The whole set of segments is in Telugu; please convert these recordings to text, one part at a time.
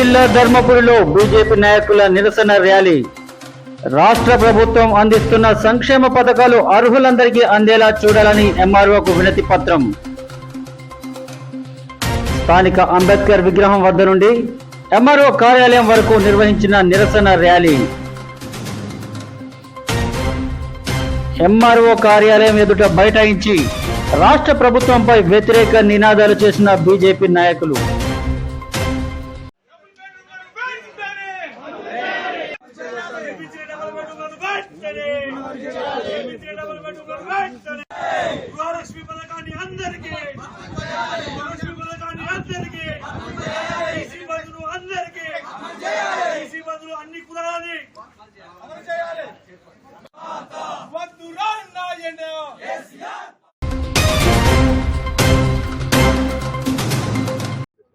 జిల్లా ధర్మపురిలో బీజేపీ నాయకుల నిరసన ర్యాలీ. రాష్ట్ర ప్రభుత్వం అందిస్తున్న సంక్షేమ పథకాలు అర్హులందరికీ అందేలా చూడాలని ఎంఆర్ఓకు వినతి పత్రం. స్థానిక అంబేద్కర్ విగ్రహం వద్ద నుండి ఎంఆర్ఓ కార్యాలయం వరకు నిర్వహించిన నిరసన ర్యాలీ. ఎంఆర్ఓ కార్యాలయం ఎదుట బైఠాయించి రాష్ట్ర ప్రభుత్వంపై వ్యతిరేక నినాదాలు చేసిన బీజేపీ నాయకులు. గృహలక్ష్మి పథకాన్ని అందరికీ. గృహలక్ష్మి పథకాన్ని అందరికీ. ఈసీ అందరికీ. ఈసీ అన్ని కులాలని వద్దు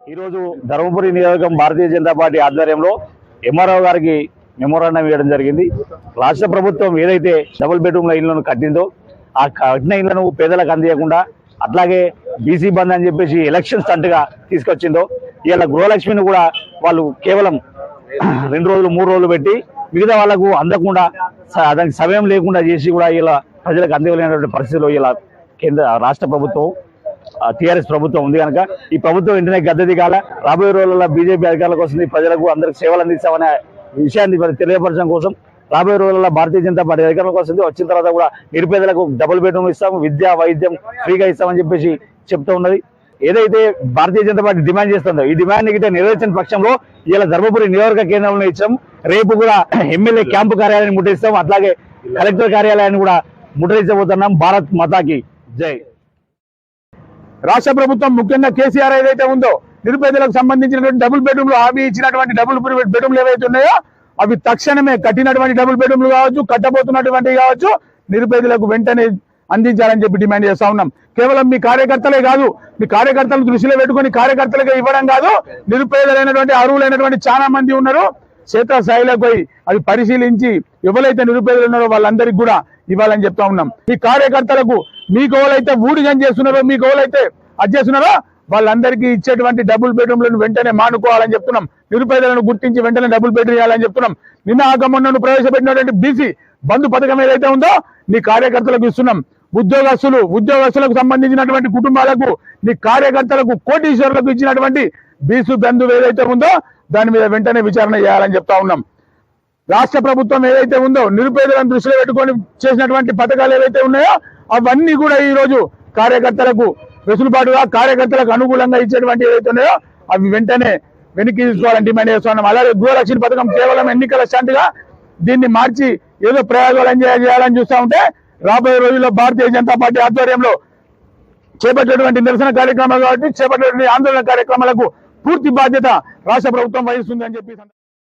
ఈరోజు ధర్మపురి నియోజకం భారతీయ జనతా పార్టీ ఆధ్వర్యంలో ఎంఆర్ఓ గారికి మెమోరాండం ఇవ్వడం జరిగింది. రాష్ట్ర ప్రభుత్వం ఏదైతే డబుల్ బెడ్రూమ్ల ఇళ్ళను కట్టిందో ఆ కట్టిన ఇళ్ళను పేదలకు అందియకుండా అట్లాగే బీసీ బంద్ అని చెప్పేసి ఎలక్షన్స్ అంటగా తీసుకొచ్చిందో ఇలా గృహలక్ష్మిని కూడా వాళ్ళు కేవలం రెండు రోజులు మూడు రోజులు పెట్టి మిగతా వాళ్ళకు అందకుండా దానికి సమయం లేకుండా చేసి కూడా ఇలా ప్రజలకు అందలేనటువంటి పరిస్థితిలో ఇలా కేంద్ర రాష్ట్ర ప్రభుత్వం టిఆర్ఎస్ ప్రభుత్వం ఉంది కనుక ఈ ప్రభుత్వం వెంటనే గద్దె దిగాల. రాబోయే రోజుల్లో బీజేపీ అధికారులకు వస్తుంది. ప్రజలకు అందరికి సేవలు అందిస్తామనే విషయాన్ని తెలియపరచడం కోసం రాబోయే రోజుల్లో భారతీయ జనతా పార్టీ అధికారంలోకి వస్తుంది. వచ్చిన తర్వాత కూడా నిరుపేదలకు డబుల్ బెడ్రూమ్ ఇస్తాము విద్య వైద్యం ఫ్రీగా ఇస్తామని చెప్పేసి చెప్తూ ఉన్నది. ఏదైతే భారతీయ జనతా పార్టీ డిమాండ్ చేస్తుందో ఈ డిమాండ్ గిట్ట నెరవేర్చిన పక్షంలో ఇలా ధర్మపురి నియోజక కేంద్రంలో ఇచ్చాం. రేపు కూడా ఎమ్మెల్యే క్యాంపు కార్యాలయాన్ని ముట్టడిస్తాం. అట్లాగే కలెక్టర్ కార్యాలయాన్ని కూడా ముట్టడించబోతున్నాం భారత్ మాతాకి జై. రాష్ట్ర ప్రభుత్వం ముఖ్యంగా కేసీఆర్ ఏదైతే ఉందో నిరుపేదలకు సంబంధించినటువంటి డబుల్ బెడ్రూమ్లు హామీ ఇచ్చినటువంటి డబుల్ బెడ్రూమ్లు ఏవైతే ఉన్నాయో అవి తక్షణమే కట్టినటువంటి డబుల్ బెడ్రూమ్లు కావచ్చు కట్టబోతున్నటువంటివి కావచ్చు నిరుపేదలకు వెంటనే అందించాలని చెప్పి డిమాండ్ చేస్తా ఉన్నాం. కేవలం మీ కార్యకర్తలే కాదు మీ కార్యకర్తలు దృష్టిలో పెట్టుకొని కార్యకర్తలకు ఇవ్వడం కాదు నిరుపేదలైనటువంటి అర్హులైనటువంటి చాలా మంది ఉన్నారు. క్షేత్రస్థాయిలోకి పోయి అవి పరిశీలించి ఎవరైతే నిరుపేదలు ఉన్నారో వాళ్ళందరికీ కూడా ఇవ్వాలని చెప్తా ఉన్నాం. ఈ కార్యకర్తలకు మీకు ఎవరైతే ఊడిగం చేస్తున్నారో మీకు ఎవరైతే అది చేస్తున్నారో వాళ్ళందరికీ ఇచ్చేటువంటి డబుల్ బెడ్రూమ్లను వెంటనే మానుకోవాలని చెప్తున్నాం. నిరుపేదలను గుర్తించి వెంటనే డబుల్ బెడ్రూమ్ ఇవ్వాలని చెప్తున్నాం. నిన్న ఆగమన్నను ప్రవేశపెట్టినటువంటి బీసీ బంధు పథకం ఏదైతే ఉందో నీ కార్యకర్తలకు ఇస్తున్నాం. ఉద్యోగస్తులు ఉద్యోగస్తులకు సంబంధించినటువంటి కుటుంబాలకు నీ కార్యకర్తలకు కోటీశ్వరులకు ఇచ్చినటువంటి బీసు బంధువు ఏదైతే ఉందో దాని మీద వెంటనే విచారణ చేయాలని చెప్తా ఉన్నాం. రాష్ట్ర ప్రభుత్వం ఏదైతే ఉందో నిరుపేదలను దృష్టిలో పెట్టుకొని చేసినటువంటి పథకాలు ఏవైతే ఉన్నాయో అవన్నీ కూడా ఈ రోజు కార్యకర్తలకు వెసులుబాటుగా కార్యకర్తలకు అనుకూలంగా ఇచ్చేటువంటి ఏవైతే ఉన్నాయో అవి వెంటనే వెనక్కి తీసుకోవాలని డిమాండ్ చేస్తున్నాం. అలాగే గృహరక్షణ పథకం కేవలం ఎన్నికల స్టాంట్గా దీన్ని మార్చి ఏదో ప్రయోగాలు ఎంజాయ్ చేయాలని చూస్తా ఉంటే రాబోయే రోజుల్లో భారతీయ జనతా పార్టీ ఆధ్వర్యంలో చేపట్టినటువంటి నిరసన కార్యక్రమాలు కాబట్టి చేపట్టినటువంటి ఆందోళన కార్యక్రమాలకు పూర్తి బాధ్యత రాష్ట్ర ప్రభుత్వం వహిస్తుందని చెప్పి